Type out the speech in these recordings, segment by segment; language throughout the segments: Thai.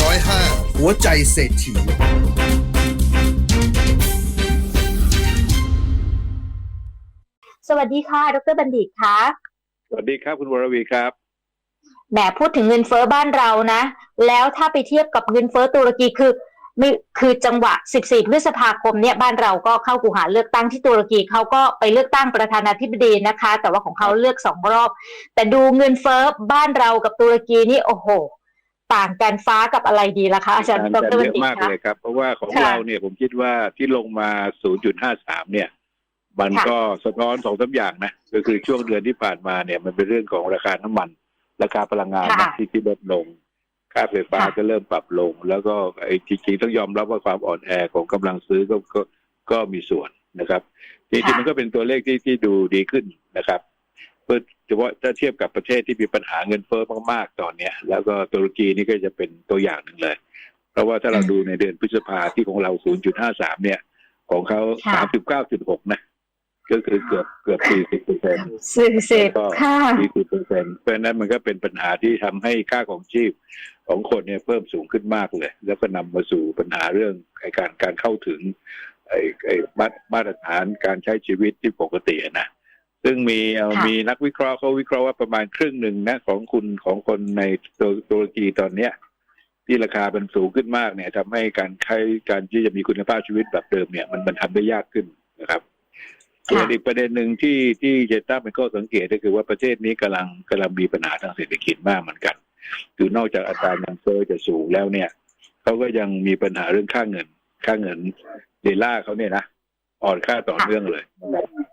ร้อยห้าหัวใจเศรษฐี สวัสดีค่ะ ดรบัณฑิตคะสวัสดีครับคุณวรวีครับ แหมพูดถึงเงินเฟ้อบ้านเรานะ แล้วถ้าไปเทียบกับเงินเฟ้อตุรกีคือไม่คือจังหวะ 14 พฤษภาคมเนี่ยบ้านเราก็เข้ากูหาเลือกตั้งที่ตุรกีเขาก็ไปเลือกตั้งประธานาธิบดีนะคะ แต่ว่าของเขาเลือกสองรอบ แต่ดูเงินเฟ้อบ้านเรากับตุรกีนี่โอ้โห ต่างกันฟ้ากับอะไรดีล่ะคะอาจารย์ดการรเยบัณอะฑิตมากคะเลยครับ เพราะว่าของค่ะเราเนี่ยผมคิดว่าที่ลงมา 0.53 เนี่ย มันค่ะก็สะท้อนสองสามอย่างนะก็คือช่วงเดือนที่ผ่านมาเนี่ยมันเป็นเรื่องของราคาน้ำมัน ราคาพลังงานนะค่ะที่ที่ลดลง ค่าไฟฟ้าค่ะก็เริ่มปรับลง แล้วก็ไอ้จริงๆต้องยอมรับว่าความอ่อนแอของกำลังซื้อก็ก็ก็มีส่วนนะครับจริงๆมันก็เป็นตัวเลขที่ที่ดูดีขึ้นนะครับเพื่อเฉพาะถ้าเทียบกับประเทศที่มีปัญหาเงินเฟ้อมากๆตอนเนี้ย แล้วก็ตุรกีนี่ก็จะเป็นตัวอย่างหนึ่งเลย เพราะว่าถ้าเราอืมดูในเดือนพฤษภาที่ของเรา 0.53 เนี่ย ของเขาค่ะ39.6 นะ ก็คือเกือบเกือบ40เปอร์เซ็นต์สี่สิบก็ค่ะ40เปอร์เซ็นต์เพราะฉะนั้นมันก็เป็นปัญหาที่ทำให้ค่าของชีพของคนเนี่ยเพิ่มสูงขึ้นมากเลย แล้วก็นำมาสู่ปัญหาเรื่องไอ้การการเข้าถึงไอ้ไอ้มาตรมาตรฐานการใช้ชีวิตที่ปกติอะนะ ซึ่งมีเอ่อค่ะมีนักวิเคราะห์เขาวิเคราะห์ว่าประมาณครึ่งหนึ่งนะของคุณของคนในตุตุรกีตอนเนี้ย ที่ราคาเป็นสูงขึ้นมากเนี่ยทำให้การใช้การที่จะมีคุณภาพชีวิตแบบเดิมเนี่ย มันมันทำได้ยากขึ้นนะครับส่วนอีกประเด็นหนึ่งที่ที่จะตั้งเป็นข้อสังเกตก็คือว่าประเทศนี้กำลังกำลังมีปัญหาทางเศรษฐกิจมากเหมือนกัน คือนอกจากอัตราเงินเฟ้อจะสูงแล้วเนี่ยเขาก็ยังมีปัญหาเรื่องค่าเงิน ค่าเงินเดล่าร์เขาเนี่ยนะอ่อนค่าต่อเนื่องเลยนะครับอืม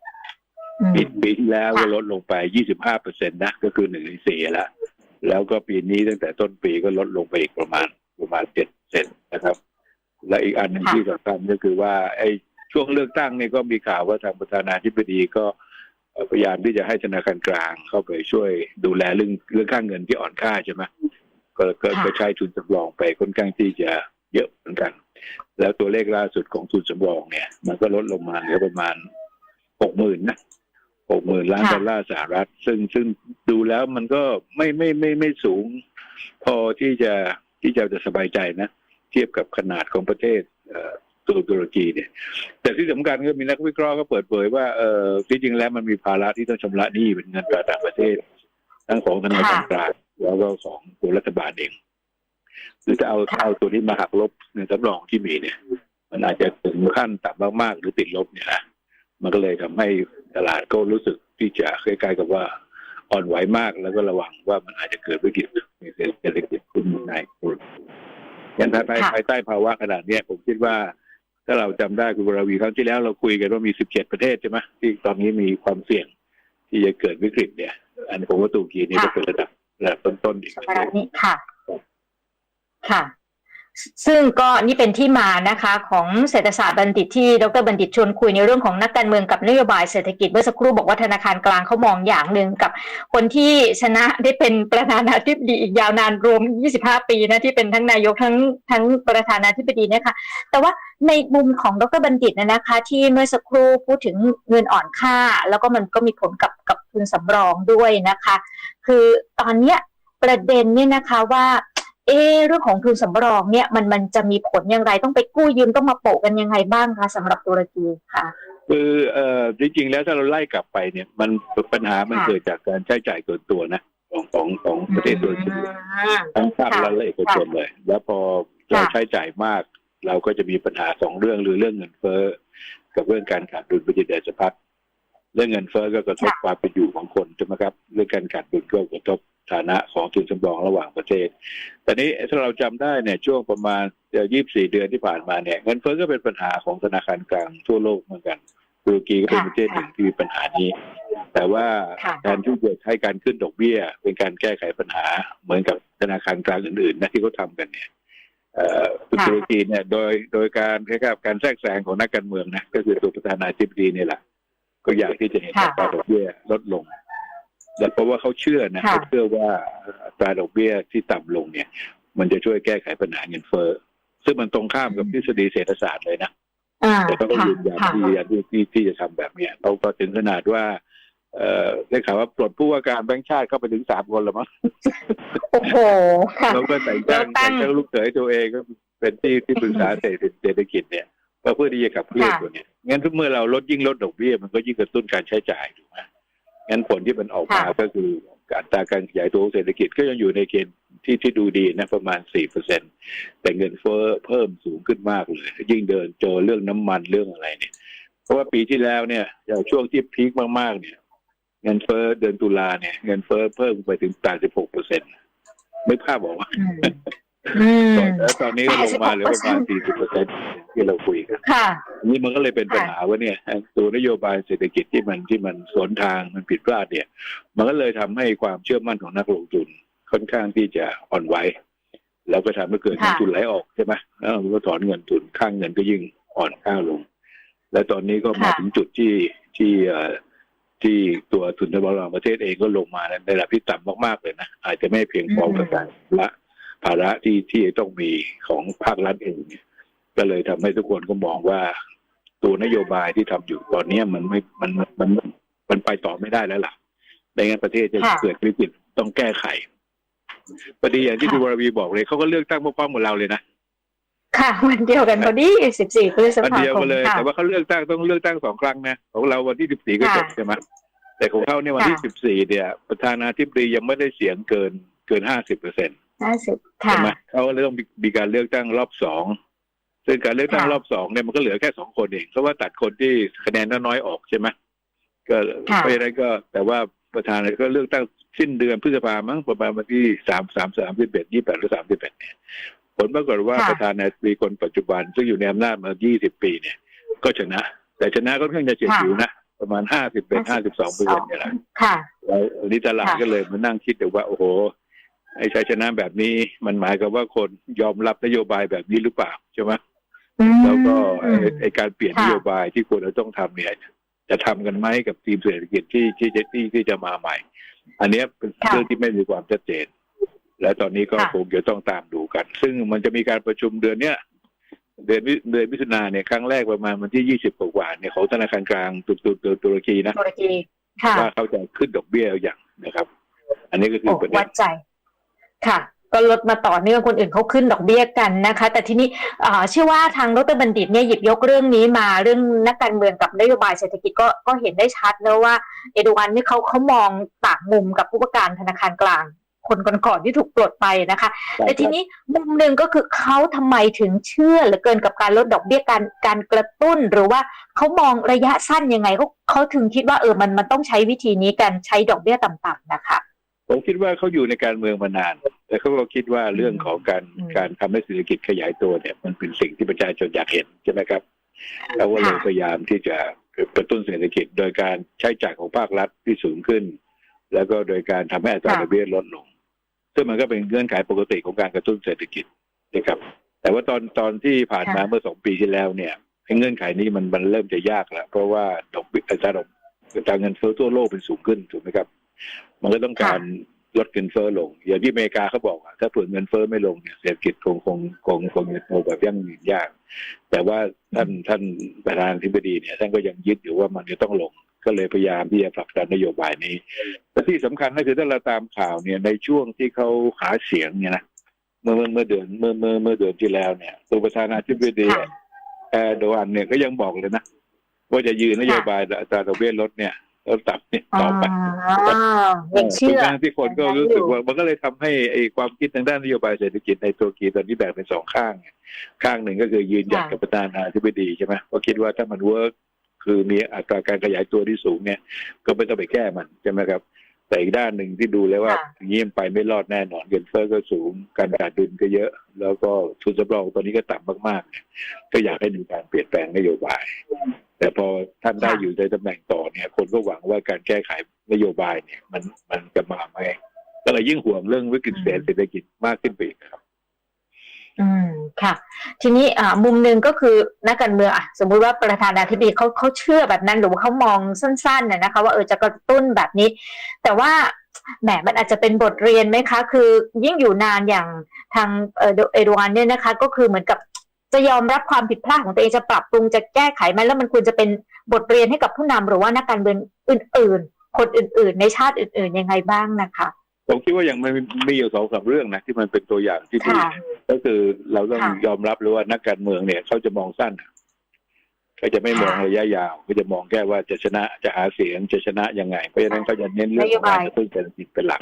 ปีปีที่แล้วก็ค่ะลดลงไป 25เปอร์เซ็นต์นะก็คือหนึ่งในสี่แล้วแล้วก็ปีนี้ตั้งแต่ต้นปีก็ลดลงไปอีกประมาณประมาณเจ็ดเซนนะครับ และอีกอันหนึ่งค่ะที่สำคัญก็คือว่าไอ้ช่วงเลือกตั้งเนี่ยก็มีข่าวว่าทางประธานาธิบดีก็เอ่อพยายามที่จะให้ธนาคารกลางเข้าไปช่วยดูแลเรื่องเรื่องค่าเงินที่อ่อนค่าใช่ไหมก็ก็ค่ะก็ใช้ทุนสำรองไปค่อนข้างที่จะเยอะเหมือนกัน แล้วตัวเลขล่าสุดของทุนสำรองเนี่ย มันก็ลดลงมาเหลือประมาณหกหมื่นนะ หกหมื่นล้านค่ะดอลลาร์สหรัฐ ซึ่งซึ่งดูแล้วมันก็ไม่ไม่ไม่ไม่สูง พอที่จะที่จะจะสบายใจนะ เทียบกับขนาดของประเทศเอ่อตัวตุรกีเนี่ย แต่ที่สำคัญก็มีนักวิเคราะห์ก็เปิดเผยว่าเออที่จริงแล้วมันมีภาระที่ต้องชำระหนี้เป็นเงินตราต่างประเทศ ทั้งของธนาคารกลางแล้วก็ของตัวรัฐบาลเองคือถ้าเอาค่ะเอาตัวนี้มาหักลบในสำรองที่มีเนี่ย มันอาจจะถึงขั้นต่ำมากๆหรือติดลบเนี่ยนะ มันก็เลยทำให้ตลาดก็รู้สึกที่จะคล้ายๆกับว่าอ่อนไหวมากแล้วก็ระวังว่ามันอาจจะเกิดวิกฤตในเศรษฐกิจขึ้นในยันภายภายค่ะภายใต้ภาวะขนาดเนี้ยผมคิดว่า ถ้าเราจำได้คุณวรวีครั้งที่แล้วเราคุยกันว่ามี 17 ประเทศใช่ไหมที่ตอนนี้มีความเสี่ยงที่จะเกิดวิกฤตเนี่ย อันนี้ผมว่าตุรกีนี่ก็เป็นระดับระดับต้นๆอีกประขเทณะศนี้ค่ะ ค่ะ ซึ่งก็นี่เป็นที่มานะคะของเศรษฐศาสตร์บัณฑิตที่ดรบัณฑิตชวนคุยในเรื่องของนักการเมืองกับนโยบายเศรษฐกิจเมื่อสักครู่บอกว่าธนาคารกลางเขามองอย่างหนึ่งกับ คนที่ชนะได้เป็นประธานาธิบดีอีกยาวนานรวม 25 ปีนะที่เป็นทั้งนายกทั้งทั้งประธานาธิบดีนะคะแต่ว่าในมุมของดรบัณฑิตนะนะคะ ที่เมื่อสักครู่พูดถึงเงินอ่อนค่า แล้วก็มันก็มีผลกับกับทุนสำรองด้วยนะคะ คือตอนเนี้ยประเด็นเนี่ยนะคะว่า เอะเรื่องของทุนสำรองเนี่ยมันมันจะมีผลอย่างไรต้องไปกู้ยืมต้องมาโปะกันยังไงบ้างคะสำหรับตุรกีค่ะคือเอ่อจริงๆแล้วถ้าเราไล่กลับไปเนี่ยมันปัญหามันค่ะเกิดจากการใช้จ่ายเกินตัวนะของของของประเทศตุรกีอืมทั้งภาคค่ะรัฐและเอกชนเลย แล้วพอเราค่ะใช้จ่ายมาก เราก็จะมีปัญหาสองเรื่องหรือเรื่องเงินเฟ้อกับเรื่องการขาดดุลประจิตเดชพัฒน์เรื่องเงินเฟ้อก็กระทบความเป็นอยู่ของคนใช่ไหมครับ เรื่องการขาดดุลก็กระทบ ฐานะของทุนสำรองระหว่างประเทศ แต่นี้ถ้าเราจำได้เนี่ยช่วงประมาณยี่สิบสี่เดือนที่ผ่านมาเนี่ยเงินเฟ้อก็เป็นปัญหาของธนาคารกลางทั่วโลกเหมือนกันตุรกีก็เป็นค่ะประเทศหนึ่งที่มีปัญหานี้ แต่ว่าค่ะแทนที่จะใช้การขึ้นดอกเบี้ย เป็นการแก้ไขปัญหาเหมือนกับธนาคารกลางอื่นๆนะที่เขาทำกันเนี่ยเอ่อค่ะตุรกีเนี่ยโดยโดยการคล้ายๆกับการแทรกแซงของนักการเมืองนะก็คือตัวประธานาธิบดีเนี่ยแหละ ก็อยากที่จะเห็นค่ะอัตราดอกเบี้ยลดลง และเพราะว่าเขาเชื่อนะค่ะเขาเชื่อว่าอัตราดอกเบี้ยที่ต่ำลงเนี่ย มันจะช่วยแก้ไขปัญหาเงินเฟ้อซึ่งมันตรงข้ามกับทฤษฎีเศรษฐศาสตร์เลยนะอ่าแต่เขาก็ค่ะยืนยันค่ะที่ยืนยันที่ที่ที่จะทำแบบเนี้ยเขาก็ถึงขนาดว่าเอ่อได้ข่าวว่าปลดผู้ว่าการแบงค์ชาติเข้าไปถึงสามคนแล้วมั้งโอ้โหค่ะแล้วก็แต่งตั้งแล้วตั้แต่งงตั้งลูกเขยตัวเองก็เป็นที่ที่ปรึกษาเศรษฐเศรษฐกิจเนี่ยก็เพื่อที่จะขับเคลื่อนค่ะตัวเนี้ยงั้นทุกเมื่อเราลดยิ่งลดดอกเบี้ยมันก็ยิ่งกระตุ้นการใช้จ่ายถูกไหม งั้นผลที่มันออกมาค่ะก็คืออัตราการขยายตัวของเศรษฐกิจก็ยังอยู่ในเกณฑ์ที่ที่ดูดีนะประมาณสี่เปอร์เซ็นแต่เงินเฟ้อเพิ่มสูงขึ้นมากเลย ยิ่งเดินโจอเรื่องน้ำมันเรื่องอะไรเนี่ย เพราะว่าปีที่แล้วเนี่ยอย่างช่วงที่พีคมากๆเนี่ย เงินเฟ้อเดือนตุลาเนี่ย เงินเฟ้อเพิ่มไปถึง 86เปอร์เซ็นต์ไม่ภาพบอกว่าอืมอืม แล้วตอนนี้ก็ลงมาเหลือประมาณ40เปอร์เซ็นต์ที่เราคุยกันค่ะอันนี้มันก็เลยเป็นปัญหาว่าเนี่ยตัวนโยบายเศรษฐกิจที่มันที่มันสวนทางมันผิดพลาดเนี่ย มันก็เลยทำให้ความเชื่อมั่นของนักลงทุนค่อนข้างที่จะอ่อนไหวแล้วก็ทำให้เกิดเงินค่ะทุนไหลออกใช่ไหมแล้วมันก็ถอนเงินทุนข้างเงินก็ยิ่งอ่อนค่าลง และตอนนี้ก็มาค่ะถึงจุดที่ที่เอ่อที่ตัวทุนทรัพย์ระหว่างประเทศเองก็ลงมาในระดับที่ต่ำมากๆเลยนะอาจจะไม่เพียงพอกับการละ ภาระที่ที่ต้องมีของภาครัฐเองเนี่ยก็เลยทำให้ทุกคนก็มองว่า ตัวนโยบายที่ทำอยู่ตอนเนี้ยมันไม่มันมันมันมันไปต่อไม่ได้แล้วล่ะในงั้นประเทศจะค่ะเกิดวิกฤตต้องแก้ไขพอดีอย่างที่ค่ะคุณวรวีบอกเลยเขาก็เลือกตั้งพร้อมๆกับเราเลยนะค่ะวันเดียวกันพอดีสิบสี่พฤษวันภาเดียวคมกันเลยค่ะแต่ว่าเขาเลือกตั้งต้องเลือกตั้งสองครั้งนะของเราวันที่สิบสี่ก็จบค่ะใช่ไหมแต่ของเขาเนี่ยวันที่ค่ะสิบสี่เนี่ย ประธานาธิบดียังไม่ได้เสียงเกินเกินห้าสิบเปอร์เซ็นต์ ห้าสิบค่ะ ใช่ไหมเขาเลยต้องมีมีการเลือกตั้งรอบสองซึ่งการเลือกตั้งค่ะรอบสองเนี่ยมันก็เหลือแค่สองคนเองเพราะว่าตัดคนที่คะแนนน้อยๆออกใช่ไหมก็ค่ะ เพราะฉะนั้นก็ แต่ว่าประธานก็เลือกตั้งสิ้นเดือนพฤษภามั้งประมาณวันที่สามสามสามสิบเอ็ดยี่แปดหรือสามสิบเอ็ดเนี่ยผลปรากฏว่าค่ะประธานาธิบดีคนปัจจุบัน ซึ่งอยู่ในอำนาจมายี่สิบปีเนี่ย ก็ชนะ แต่ชนะก็ค่อนข้างจะเฉียดฉิวนะประมาณห้าสิบเป็นห้าสิบสองเปอร์เซ็นต์เนี่ยแหละ ค่ะ แล้วอันนี้ตลาดค่ะ ก็เลยมานั่งคิดดูว่า โอ้โห ไอ้ชัยชนะแบบนี้มันหมายกับว่าคนยอมรับนโยบายแบบนี้หรือเปล่าใช่ไหมอืมแล้วก็ไอ้ไอ้การเปลี่ยนค่ะนโยบายที่ควรจะต้องทำเนี่ยจะทำกันไหมกับทีมเศรษฐกิจที่ที่จะที่ที่จะมาใหม่ อันเนี้ยเป็นค่ะเรื่องที่ไม่มีความชัดเจน และตอนนี้ก็ค่ะคงจะต้องตามดูกัน ซึ่งมันจะมีการประชุมเดือนเนี้ยเดือนมิเดือนมิถุนาเนี่ยครั้งแรกประมาณวันที่ยี่สิบกว่าๆเนี่ยของธนาคารกลางตุรตุตุรกีนะตุรกีค่ะว่าเขาจะขึ้นดอกเบี้ยอย่างนะครับ อันนี้ก็คือโอ้ประเด็วันดใจ ค่ะก็ลดมาต่อเนื่องคนอื่นเขาขึ้นดอกเบี้ยกันนะคะ แต่ทีนี้อ่าเชื่อว่าทางดรบัณฑิตเนี่ยหยิบยกเรื่องนี้มาเรื่องนักการเมืองกับนโยบายเศรษฐกิจก็ก็เห็นได้ชัดแล้วว่าเอโดวันนี่เขาเขามองต่างมุมกับผู้ประการธนาคารกลาง คนก่อนๆที่ถูกปลดไปนะคะ แต่ทีนี้มุมหนึ่งก็คือเขาทำไมถึงเชื่อเหลือเกินกับการลดดอกเบี้ยการการกระตุ้น หรือว่าเขามองระยะสั้นยังไงเขาเขาถึงคิดว่าเออมันมันต้องใช้วิธีนี้การใช้ดอกเบี้ยต่ำๆนะคะ ผมคิดว่าเขาอยู่ในการเมืองมานาน แต่เขาก็คิดว่าเรื่องของการอืมการทำให้เศรษฐกิจขยายตัวเนี่ย มันเป็นสิ่งที่ประชาชนอยากเห็นใช่ไหมครับเขาก็เลยค่ะพยายามที่จะกระตุ้นเศรษฐกิจ โดยการใช้จ่ายของภาครัฐที่สูงขึ้น แล้วก็โดยการทำให้อัตราค่ะดอกเบี้ยลดลง ซึ่งมันก็เป็นเงื่อนไขปกติของการกระตุ้นเศรษฐกิจนะครับ แต่ว่าตอนตอนที่ผ่านมาค่ะเมื่อสองปีที่แล้วเนี่ยไอ้เงื่อนไขนี้มันมันเริ่มจะยากแล้วเพราะว่าดอกเบี้ยอัตราดอกอัตราเงินเฟ้อทั่วโลกเป็นสูงขึ้นถูกไหมครับ มันก็ต้องการลดเงินเฟ้อลง อย่างที่อเมริกาเขาบอกอะถ้าเผื่อเงินเฟ้อไม่ลงเนี่ยเศรษฐกิจคงคงคงคงจะโตแบบยั่งยืนยาก แต่ว่าท่านท่านประธานาธิบดีเนี่ยท่านก็ยังยึดอยู่ว่ามันจะต้องลงก็เลยพยายามที่จะผลักดันนโยบายนี้และที่สำคัญก็คือถ้าเราตามข่าวเนี่ยในช่วงที่เขาหาเสียงเนี่ยนะเมื่อเมื่อเมื่อเดือนเมื่อเมื่อเมื่อเดือนที่แล้วเนี่ยตัวประธานาธิบดีค่ะแอร์โดอันเนี่ยก็ยังบอกเลยนะว่าจะยืนนโยบายอัตราดอกเบี้ยลดเนี่ย ลดต่ำเนี่ยต่อไปอ๋อยังเชื่อทุกครั้งที่คนก็รู้สึกว่ามันก็เลยทำให้ไอ้ความคิดทางด้านนโยบายเศรษฐกิจในตุรกีตอนนี้แบ่งเป็นสองข้าง ข้างหนึ่งก็คือยืนหยัดค่ะกับประธานาธิบดีใช่ไหมเพราะคิดว่าถ้ามันเวิร์กคือมีอัตราการขยายตัวที่สูงเนี่ย ก็ไม่ต้องไปแก้มันใช่ไหมครับ แต่อีกด้านหนึ่งที่ดูแล้วว่าค่ะอย่างนี้มันไปไม่รอดแน่นอนเงินเฟ้อก็สูง การขาดดุลก็เยอะ แล้วก็ทุนสำรองตอนนี้ก็ต่ำมากๆเนี่ยก็อยากให้มีการเปลี่ยนแปลงนโยบาย แต่พอท่านได้ค่ะอยู่ในตำแหน่งต่อเนี่ย คนก็หวังว่าการแก้ไขนโยบายเนี่ย มันมันจะมาไหมก็เลยยิ่งห่วงเรื่องวิกฤตเศรษฐกิจมากขึ้นไปอีกครับ อืมค่ะ ทีนี้อ่ามุมหนึ่งก็คือนักการเมืองอะสมมุติว่าประธานาธิบดีเขาเขาเชื่อแบบนั้นหรือว่าเขามองสั้นๆน่ะนะคะ ว่าเออจะกระตุ้นแบบนี้ แต่ว่าแหมมันอาจจะเป็นบทเรียนไหมคะ คือยิ่งอยู่นานอย่างทางเออเอดวานเนี่ยนะคะ ก็คือเหมือนกับจะยอมรับความผิดพลาดของตัวเองจะปรับปรุงจะแก้ไขไหมแล้วมันควรจะเป็นบทเรียนให้กับผู้นำหรือว่านักการเมืองอื่น ๆ คนอื่น ๆ ในชาติอื่น ๆ ยังไงบ้างนะคะ ผมคิดว่ายังไม่มีอยู่สองสามเรื่องนะที่มันเป็นตัวอย่างที่ดีค่ะก็คือเราต้องค่ะยอมรับเลยว่านักการเมืองเนี่ยเขาจะมองสั้นเขาจะไม่มองค่ะระยะยาวเขาจะมองแค่ว่าจะชนะจะหาเสียงจะชนะยังไง เพราะฉะนั้นเขาจะเน้นเรื่องของการกระตุ้นเศรษฐกิจเป็นหลัก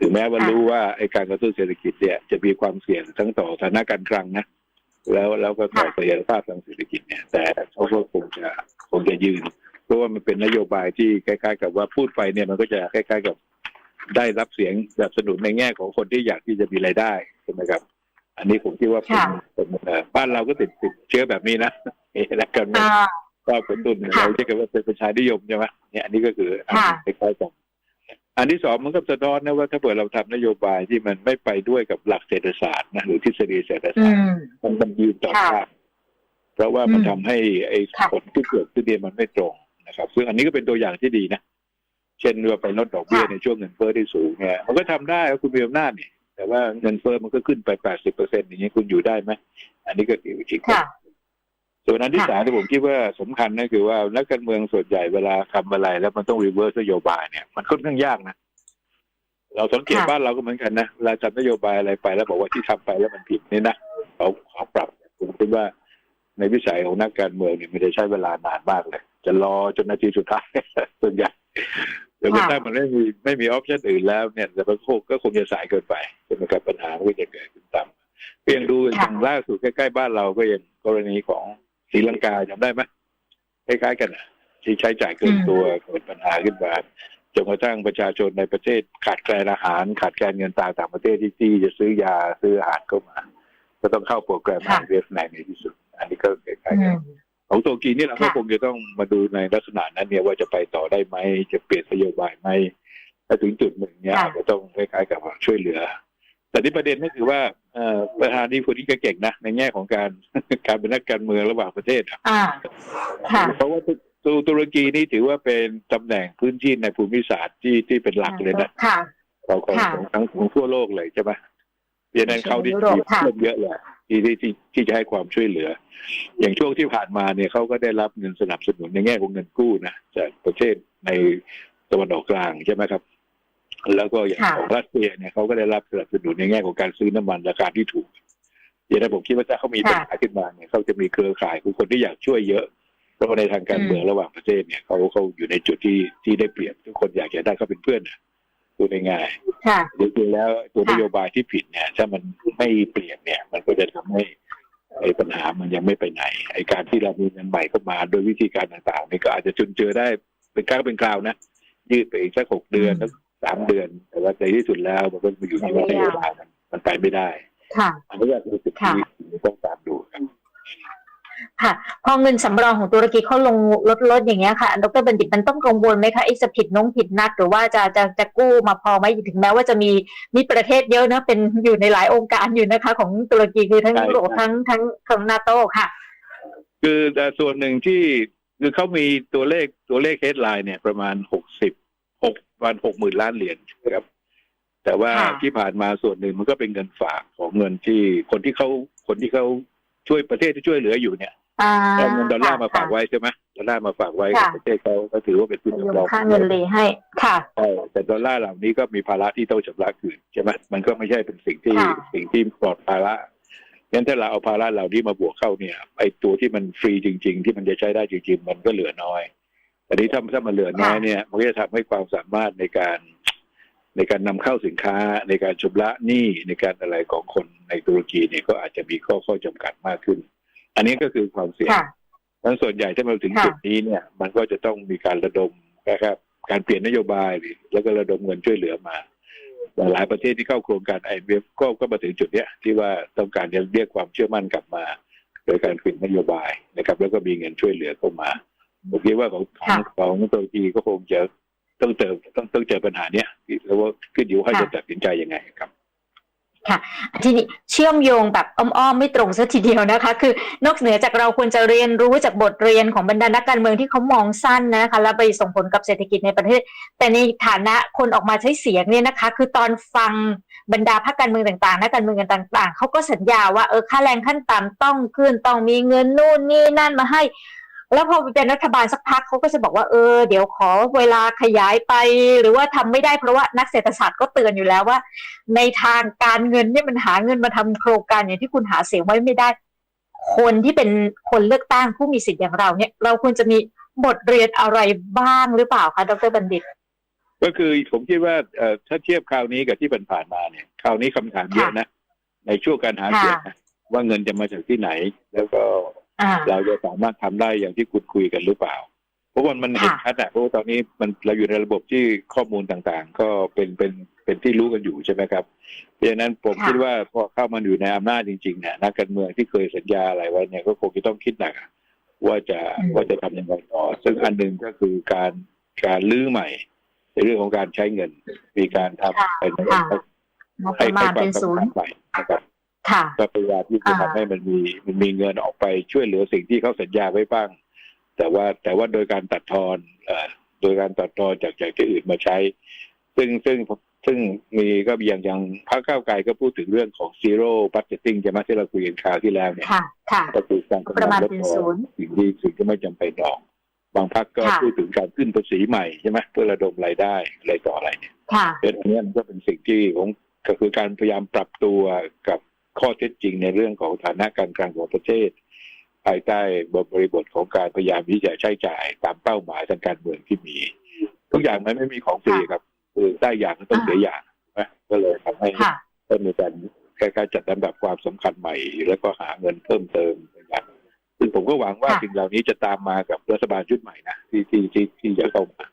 ถึงแม้ว่าค่ะรู้ว่าไอ้การกระตุ้นเศรษฐกิจเนี่ยจะมีความเสี่ยงทั้งต่อฐานะการคลังนะแล้วแล้วก็ต่อเสถียรภาพทางเศรษฐกิจเนี่ย แต่เขาก็คงจะคงจะยืน เพราะว่ามันเป็นนโยบายที่คล้ายๆ กับว่าพูดไปเนี่ยมันก็จะคล้ายๆกับ ได้รับเสียงสนับสนุนในแง่ของคนที่อยากที่จะมีรายได้ใช่ไหมครับ อันนี้ผมคิดว่าเป็นค่ะเป็นเอ่อบ้านเราก็ติดติดเชื้อแบบนี้นะเอ๊ะแล้วกันเมืองอ่าก็กระตุ้นค่ะเราเรียกกันว่าเป็นประชานิยมใช่ไหมเนี่ยอันนี้ก็คืออันค่ะคล้ายๆกันอันที่สองมันก็สะท้อนนะว่าถ้าเกิดเราทำนโยบายที่มันไม่ไปด้วยกับหลักเศรษฐศาสตร์นะหรือทฤษฎีเศรษฐอืศาสตร์มมันมันยืนต่อค่ะต้านเพราะว่ามันอืมทำให้ไอ้ค่ะผลที่เกิดขึ้นเนี่ยมันไม่ตรงนะครับ ซึ่งอันนี้ก็เป็นตัวอย่างที่ดีนะ เช่นว่าไปลดดอกเบี้ยในช่วงเงินเฟ้อที่สูงเนี่ยมันก็ทำได้ว่าคุณมีอำนาจนี่แต่ว่าเงินเฟ้อมันก็ขึ้นไปแปดสิบเปอร์เซ็นต์อย่างนี้คุณอยู่ได้ไหมอันนี้ก็คืออีกค่ะส่วนอันที่ค่ะสามที่ผมคิดว่าสำคัญนั่นคือว่านักการเมืองส่วนใหญ่เวลาทำอะไร แล้วมันต้องรีเวิร์สนโยบายเนี่ยมันค่อนข้างยากนะเราสังเกตค่ะบ้านเราก็เหมือนกันนะเวลาทำนโยบายอะไรไปแล้วบอกว่าที่ทำไปแล้วมันผิดเนี่ยนะเขาขอปรับผมคิดว่าในวิสัยของนักการเมืองเนี่ยมันจะใช้เวลานานมากเลย จะรอจนนาทีสุดท้ายส่วนใหญ่ แต่ว่าค่ะถ้ามันไม่มีไม่มีออปชั่นอื่นแล้วเนี่ยแต่มันคงก็คงจะสายเกินไปใช่ไหมครับปัญหามันก็จะเกิดขึ้นตามเพียงดูอย่างล่าสุดใกล้ๆบ้านเราก็ยังกรณีของศรีลังกาจำได้ไหมคล้ายๆกันนะที่ใช้จ่ายเกินตัวเกิดปัญหาขึ้นมาจนกระทั่งประชาชนในประเทศขาดแคลนอาหาร ขาดแคลนเงินตราต่างประเทศที่ที่จะซื้อยาซื้ออาหารเข้ามา ก็ต้องเข้าโปรแกรมค่ะเวฟในในที่สุด อันนี้ก็คล้ายๆอืกันม ของโตกีนี่เราก็ค่ะคงจะต้องมาดูในลักษณะนั้นเนี่ยว่าจะไปต่อได้ไหมจะเปลี่ยนนโยบายไหมถ้าถึงจุดหนึ่งเนี่ยค่ะอาจจะต้องคล้ายๆกับว่าช่วยเหลือ แต่ที่ประเด็นก็คือว่าเอ่อประธานนี้คนนี้ก็เก่งนะในแง่ของการการเป็นนักการเมืองระหว่างประเทศอะอ่าค่ะเพราะว่าตุตุตุรกีนี่ถือว่าเป็นตำแหน่งพื้นที่ในภูมิศาสตร์ที่ที่เป็นหลักเลยนะค่ะของของค่ะของทั้งของทั่วโลกเลยใช่ไหม เพราะฉะนั้นเขาที่ยุโรปค่ะเพิ่มเยอะเลยที่ที่ที่ที่จะให้ความช่วยเหลือ อย่างช่วงที่ผ่านมาเนี่ยเขาก็ได้รับเงินสนับสนุนในแง่ของเงินกู้นะจากประเทศในตะวันออกกลางใช่ไหมครับ แล้วก็อย่างค่ะของรัสเซียเนี่ยเขาก็ได้รับสนับสนุนในแง่ของการซื้อน้ำมันราคาที่ถูกอย่างนั้นผมคิดว่าถ้าเขามีปัญหาขึ้นมาเนี่ยเขาจะมีเครือข่ายของคนที่อยากช่วยเยอะเพราะว่าในทางการเมืองระหว่างประเทศเนี่ยเขาเขาอยู่ในจุดที่ที่ได้เปรียบทุกคนอยากจะได้เขาเป็นเพื่อนนะ พูดง่ายๆค่ะจริงๆแล้วตัวค่ะนโยบายที่ผิดเนี่ย ถ้ามันไม่เปลี่ยนเนี่ย มันก็จะทำให้ไอ้ปัญหามันยังไม่ไปไหนไอ้การที่เรามีเงินใหม่เข้ามา โดยวิธีการต่างๆนี่ก็อาจจะจนเจอได้เป็นครั้งเป็นคราวนะยืดไปอีกสักหกเดือนสักสามเดือน แต่ว่าในที่สุดแล้วมันก็มาอยู่ที่ว่านโยบายมันมันไปไม่ได้ ค่ะ อันนี้ก็คือสิ่งที่ต้องตามดู ครับค่ะ พอเงินสำรองของตุรกีเขาลงลดลดอย่างเงี้ยค่ะ ดรบัณฑิตมันต้องกังวลไหมคะไอ้จะผิดน้องผิดนัดหรือว่าจะจะจะกู้มาพอไหมถึงแม้ว่าจะมีมีประเทศเยอะนะเป็นอยู่ในหลายองค์การอยู่นะคะ ของตุรกีคือทั้งใช่ยุโรปใช่ทั้งทั้งของนาโตค่ะ คือแต่ส่วนหนึ่งที่คือเขามีตัวเลขตัวเลขเฮดไลน์เนี่ยประมาณหกสิบหกวันหกหมื่นล้านเหรียญนะครับแต่ว่าค่ะที่ผ่านมาส่วนหนึ่งมันก็เป็นเงินฝากของเงินที่คนที่เขาคนที่เขาช่วยประเทศที่ช่วยเหลืออยู่เนี่ยอ่า เอาเงินดอลลาร์มาฝากค่ะไว้ใช่ไหมดอลลาร์มาฝากไว้ค่ะกับประเทศเขาก็ถือว่าเป็นทุนยืมสำรองค่าเงินเลยให้ค่ะใช่แต่ดอลลาร์เหล่านี้ก็มีภาระที่ต้องชำระคืนใช่ไหมมันก็ไม่ใช่เป็นสิ่งที่ค่ะสิ่งที่ปลอดภาระงั้นถ้าเราเอาภาระเหล่านี้มาบวกเข้าเนี่ยไอ้ตัวที่มันฟรีจริง ๆ ที่มันจะใช้ได้จริง ๆ มันก็เหลือน้อยแต่นี้ถ้าถ้ามันเหลือน้อยเนี่ยมันก็จะทำให้ความสามารถในการในการนำเข้าสินค้าในการชำระหนี้ในการอะไรของคนในตุรกีเนี่ยก็อาจจะมีข้อข้อจำกัดมากขึ้น อันนี้ก็คือความเสี่ยงค่ะทั้งส่วนใหญ่ถ้ามาถึงค่ะจุดนี้เนี่ย มันก็จะต้องมีการระดมนะครับการเปลี่ยนนโยบายแล้วก็ระดมเงินช่วยเหลือมาแต่หลายประเทศที่เข้าโครงการ IMF ก็ก็มาถึงจุดเนี้ยที่ว่าต้องการจะเรียกความเชื่อมั่นกลับมา โดยการเปลี่ยนนโยบายนะครับ แล้วก็มีเงินช่วยเหลือเข้ามาผมคิดว่าของของค่ะของตุรกีก็คงจะต้องเจอต้องต้องเจอปัญหาเนี้ยแล้วว่าขึ้นอยู่ว่าเขาค่ะจะตัดสินใจยังไงครับ ทีนี้เชื่อมโยงแบบอ้อมๆไม่ตรงซะทีเดียวนะคะ คือนอกเหนือจากเราควรจะเรียนรู้จากบทเรียนของบรรดานักการเมืองที่เขามองสั้นนะคะแล้วไปส่งผลกับเศรษฐกิจในประเทศ แต่ในฐานะคนออกมาใช้เสียงเนี่ยนะคะ คือตอนฟังบรรดาพรรคการเมืองต่างๆนักการเมืองกันต่าง ๆเขาก็สัญญาว่าเออค่าแรงขั้นต่ำต้องขึ้นต้องมีเงินนู่นนี่นั่นมาให้ แล้วพอเป็นรัฐบาลสักพักเขาก็จะบอกว่าเออเดี๋ยวขอเวลาขยายไป หรือว่าทำไม่ได้เพราะว่านักเศรษฐศาสตร์ก็เตือนอยู่แล้วว่า ในทางการเงินเนี่ยมันหาเงินมาทำโครงการอย่างที่คุณหาเสียงไว้ไม่ได้ คนที่เป็นคนเลือกตั้งผู้มีสิทธิ์อย่างเราเนี่ย เราควรจะมีบทเรียนอะไรบ้างหรือเปล่าคะดรบัณฑิต ก็คือผมคิดว่าถ้าเทียบคราวนี้กับที่ผ่านมาเนี่ยคราวนี้คำถามเยอะนะในช่วงการหาเสียงนว่าเงินจะมาจากที่ไหน แล้วก็ เราจะสามารถทำได้อย่างที่คุณคุยกันหรือเปล่า เพราะว่ามันเห็นค่ะชัดอะเพราะว่าตอนนี้มันเราอยู่ในระบบที่ข้อมูลต่างๆ ก็เป็นเป็นเป็นที่รู้กันอยู่ใช่ไหมครับเพราะฉะนั้นผมค่ะคิดว่าพอเข้ามาอยู่ในอำนาจจริงๆเนี่ยนักการเมืองที่เคยสัญญาอะไรไว้เนี่ยก็คงจะต้องคิดหนักอะว่าจะว่าจะทำยังไงต่อ ซึ่งอันหนึ่งก็คือการการลื้อใหม่ ในเรื่องของการใช้เงิน มีการทำเป็นค่ะงบปให้ระมาให้ณควาเป็มนศูสำนคัญย์ใหม่นะครับ ค่ะก็พยายามที่จะอ่าทำให้มันมีมันมีเงินออกไปช่วยเหลือสิ่งที่เขาสัญญาไว้บ้าง แต่ว่าแต่ว่าโดยการตัดทอนเอ่อโดยการตัดทอนจากจากที่อื่นมาใช้ ซึ่งซึ่งซึ่งมีก็อย่างอย่างพรรคก้าวไกลก็พูดถึงเรื่องของ zero budgeting ใช่ไหมที่เราคุยกันคราวที่แล้วเนี่ยค่ะค่ะก็คือการกำประมาณลดเป็นทอศูนย์สิ่งที่สิ่งที่ไม่จำเป็นออก บางพรรคก็ค่ะพูดถึงการขึ้นภาษีใหม่ใช่ไหมเพื่อระดมรายได้อะไรต่ออะไรเนี่ยค่ะเป็นอันเนี้ยมันก็เป็นสิ่งที่ผมก็คือการพยายามปรับตัวกับ ข้อเท็จจริงในเรื่องของฐานะการกลางของประเทศ ภายใต้บริบทของการพยายามที่จะใช้จ่ายตามเป้าหมายทางการเมืองที่มี ทุกอย่างมันไม่มีของฟรีครับ คือได้อย่างก็ต้องเสียอย่างนะก็เลยทำให้ค่ะต้องมีการคล้ายๆจัดลำดับความสำคัญใหม่ แล้วก็หาเงินเพิ่มเติมอย่างซึ่งผมก็หวังว่าค่ะสิ่งเหล่านี้จะตามมากับรัฐบาลชุดใหม่นะที่ที่ที่ที่จะเข้ามา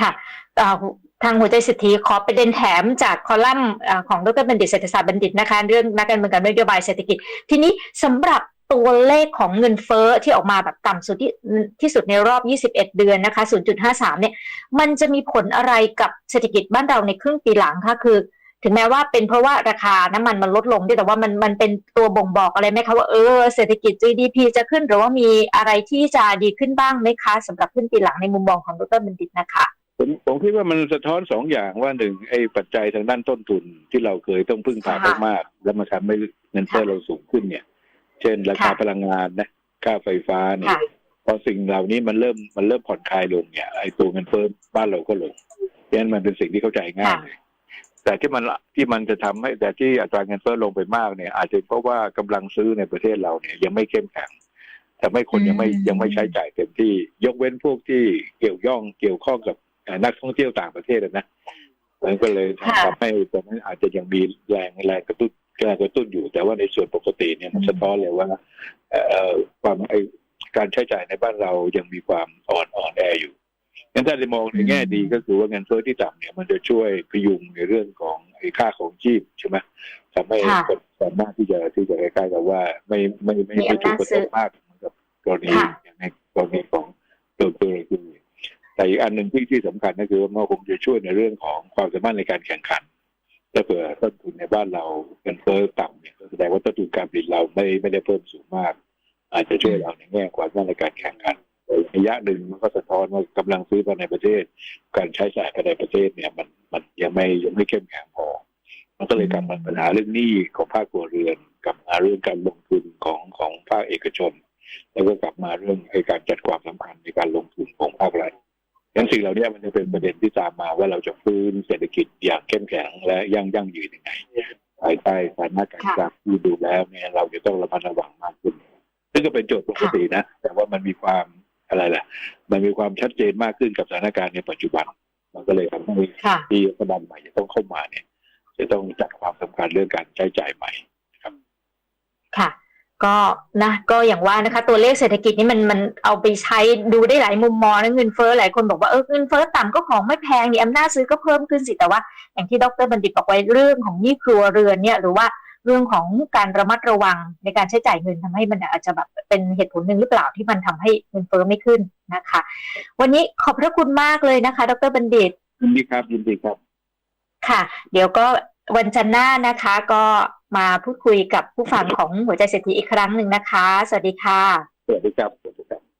ค่ะเอ่อ ทางหัวใจสิทธิขอประเด็นแถมจากคอลัมน์เอ่อของดรบัณฑิตเศรษฐศาสตร์บัณฑิตนะคะเรื่องนักการเมืองกับนโยบายเศรษฐกิจ ทีนี้สำหรับตัวเลขของเงินเฟ้อที่ออกมาแบบต่ำสุดที่ที่สุดในรอบ 21 เดือนนะคะ 0.53 เนี่ย มันจะมีผลอะไรกับเศรษฐกิจบ้านเราในครึ่งปีหลังคะคือ ถึงแม้ว่าเป็นเพราะว่าราคาน้ำมันมันลดลงด้วยแต่ว่ามันมันเป็นตัวบ่งบอกอะไรไหมคะว่าเออเศรษฐกิจ GDP จะขึ้นหรือว่ามีอะไรที่จะดีขึ้นบ้างไหมคะสำหรับครึ่งปีหลังในมุมมองของดรบัณฑิตนะคะ ผมผมคิดว่ามันสะท้อนสองอย่างว่าหนึ่งไอ้ปัจจัยทางด้านต้นทุนที่เราเคยต้องพึ่งพาค่ะมากๆแล้วมาทำให้เงินเฟ้อค่ะเราสูงขึ้นเนี่ย เช่น ราคาค่ะพลังงานนะค่าไฟฟ้าเนี่ยค่ะพอสิ่งเหล่านี้มันเริ่มมันเริ่มผ่อนคลายลงเนี่ยไอ้ตัวเงินเฟ้อบ้านเราก็ลงเพราะฉะนั้นมันเป็นสิ่งที่เข้าใจง่ายค่ะเลยแต่ที่มันที่มันจะทำให้แต่ที่อัตราเงินเฟ้อลงไปมากเนี่ย อาจจะเพราะว่ากำลังซื้อในประเทศเราเนี่ยยังไม่เข้มแข็งทำให้คนยังไม่อืมยังไม่ใช้จ่ายเต็มที่ ยกเว้นพวกที่เกี่ยวย่องเกี่ยวข้องกับเอ่อ นักท่องเที่ยวต่างประเทศอะนะมันก็เลยค่ะทำให้ตอนนั้นอาจจะยังมีแรงแรงกระตุ้นแรงกระตุ้นอยู่ แต่ว่าในส่วนปกติเนี่ยมันอืมสะท้อนเลยว่าเอ่อความไอการใช้จ่ายในบ้านเรายังมีความอ่อนอ่อนแออยู่งั้นถ้าจะมองในแง่ดีก็คือว่าเงินเฟ้อที่ต่ำเนี่ยมันจะช่วยพยุงในเรื่องของไอ้ค่าของชีพใช่ไหมทำให้ค่ะคนสามารถที่จะที่จะคล้ายๆกับว่าไม่ไม่ไม่มีไม่ถูกอำนาจกระซื้ทอบมากเหมือนกับกรณีค่ะอย่างในกรณีของตัวตัวเอง แต่อีกอันหนึ่งที่ที่สำคัญก็คือว่ามันคงจะช่วยในเรื่องของความสามารถในการแข่งขันถ้าเผื่อต้นทุนในบ้านเราเงินเฟ้อต่ำเนี่ยแสดงว่าต้นทุนการผลิตเราไม่ไม่ได้เพิ่มสูงมาก อาจจะช่วยเราในแง่ความสามารถในการแข่งขันระยะหนึ่งมันก็สะท้อนว่ากำลังซื้อภายในประเทศ การใช้จ่ายภายในประเทศเนี่ยมันมันยังไม่ยังไม่เข้มแข็งพอ มันก็เลยกลับมาปัญหาเรื่องหนี้ของภาคครัวเรือนกลับมาเรื่องการลงทุนของของภาคเอกชน แล้วก็กลับมาเรื่องการจัดความสำคัญในการลงทุนของภาครัฐ งั้นสิ่งเหล่านี้มันจะเป็นประเด็นที่ตามมาว่าเราจะฟื้นเศรษฐกิจอย่างเข้มแข็งและยั่งยั่งยืนยังไงภายใต้สถานการณ์ค่ะการที่ดูแล้วเนี่ยเราจะต้องระมัดระวังมากขึ้น ซึ่งก็เป็นโจทย์ปกตินะ แต่ว่ามันมีความอะไรล่ะ มันมีความชัดเจนมากขึ้นกับสถานการณ์ในปัจจุบัน มันก็เลยทำให้ค่ะที่รัฐบาลใหม่จะต้องเข้ามาเนี่ย จะต้องจัดความสำคัญเรื่องการใช้จ่ายใหม่ค่ะ ก็นะก็อย่างว่านะคะ ตัวเลขเศรษฐกิจนี่มันมันเอาไปใช้ดูได้หลายมุมมองนะเงินเฟ้อหลายคนบอกว่าเออเงินเฟ้อต่ำก็ของไม่แพงนี่อำนาจซื้อก็เพิ่มขึ้นสิแต่ว่า อย่างที่ดรบัณฑิตบอกไว้เรื่องของหนี้ครัวเรือนเนี่ยหรือว่าเรื่องของการระมัดระวังในการใช้จ่ายเงินทำให้มันอาจจะแบบเป็นเหตุผลหนึ่งหรือเปล่าที่มันทำให้เงินเฟ้อไม่ขึ้นนะคะ วันนี้ขอบพระคุณมากเลยนะคะ ดรบัณฑิตยินดีครับยินดีครับ ค่ะ เดี๋ยวก็วันจันทร์หน้านะคะ ก็ มาพูดคุยกับผู้ฟังของหัวใจเศรษฐีอีกครั้งหนึ่งนะคะ สวัสดีค่ะ สวัสดีครับ